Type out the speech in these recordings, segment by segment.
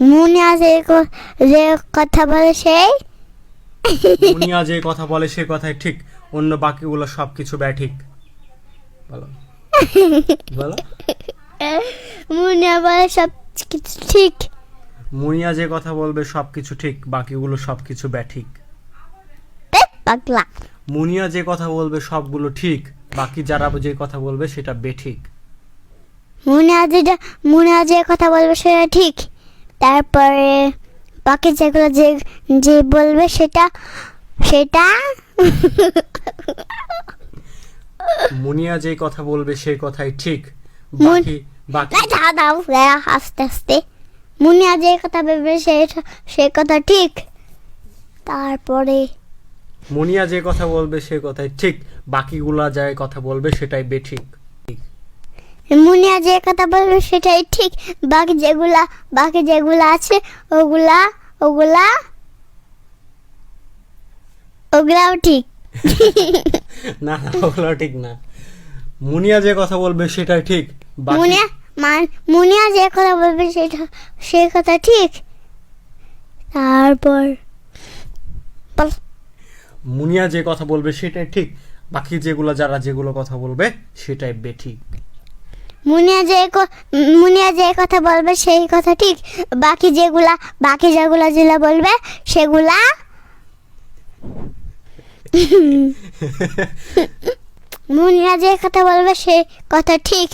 মুনিয়া যে যে কথা বলে সেই? মুনিয়া যে কথা বলে সে কথাই ঠিক অন্য বাকিগুলো সব কিছু ব্যাঠিক। বলো। বলো। মুনিয়া বলে সব কিছু ঠিক। মুনিয়া যে কথা বলবে সব কিছু ঠিক বাকিগুলো সব কিছু ব্যাঠিক পাগলা। মুনিয়া যে কথা বলবে সবগুলো ঠিক বাকি যারা যে কথা বলবে সেটা বেঠিক। মুনিয়া যেটা মুনিয়া যে কথা বলবে সেটা ঠিক। তারপরে বাকি যেগুলো যে যে বলবে সেটা সেটা? মুনিয়া যে কথা বলবে সেই কথাই ঠিক। বাকি বাকি দাও দাও আস্তে আস্তে। মুনিয়া যে কথা বলবে সেটা সে কথা ঠিক। তারপরে মুনিয়া যে কথা বলবে সে কথাই ঠিক। বাকিগুলা যায় কথা বলবে সেটাই বেঠিক মুনিয়া যে কথা বলবে সেটাই ঠিক। বাকি যেগুলা বাকি যেগুলা আছে ওগুলা ওগুলা ওগুলাও ঠিক। না না ওগুলো ঠিক না। মুনিয়া যে কথা বলবে সেটাই ঠিক মুনিয়া মান মুনিয়া যে কথা বলবে সেটা সে কথা ঠিক। তারপর মুনিয়া যে কথা বলবে সেটাই ঠিক বাকি যেগুলো যারা যেগুলো কথা বলবে সেটাই বেঠিক মুনিয়া যে মুনিয়া যে কথা বলবে সেই কথা ঠিক। বাকি যেগুলা বাকি যেগুলা যেগুলা বলবে, সেগুলা মুনিয়া যে কথা বলবে সে কথা ঠিক।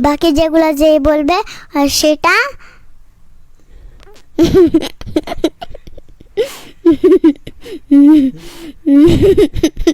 বাকি যেগুলা যে বলবে, আর সেটা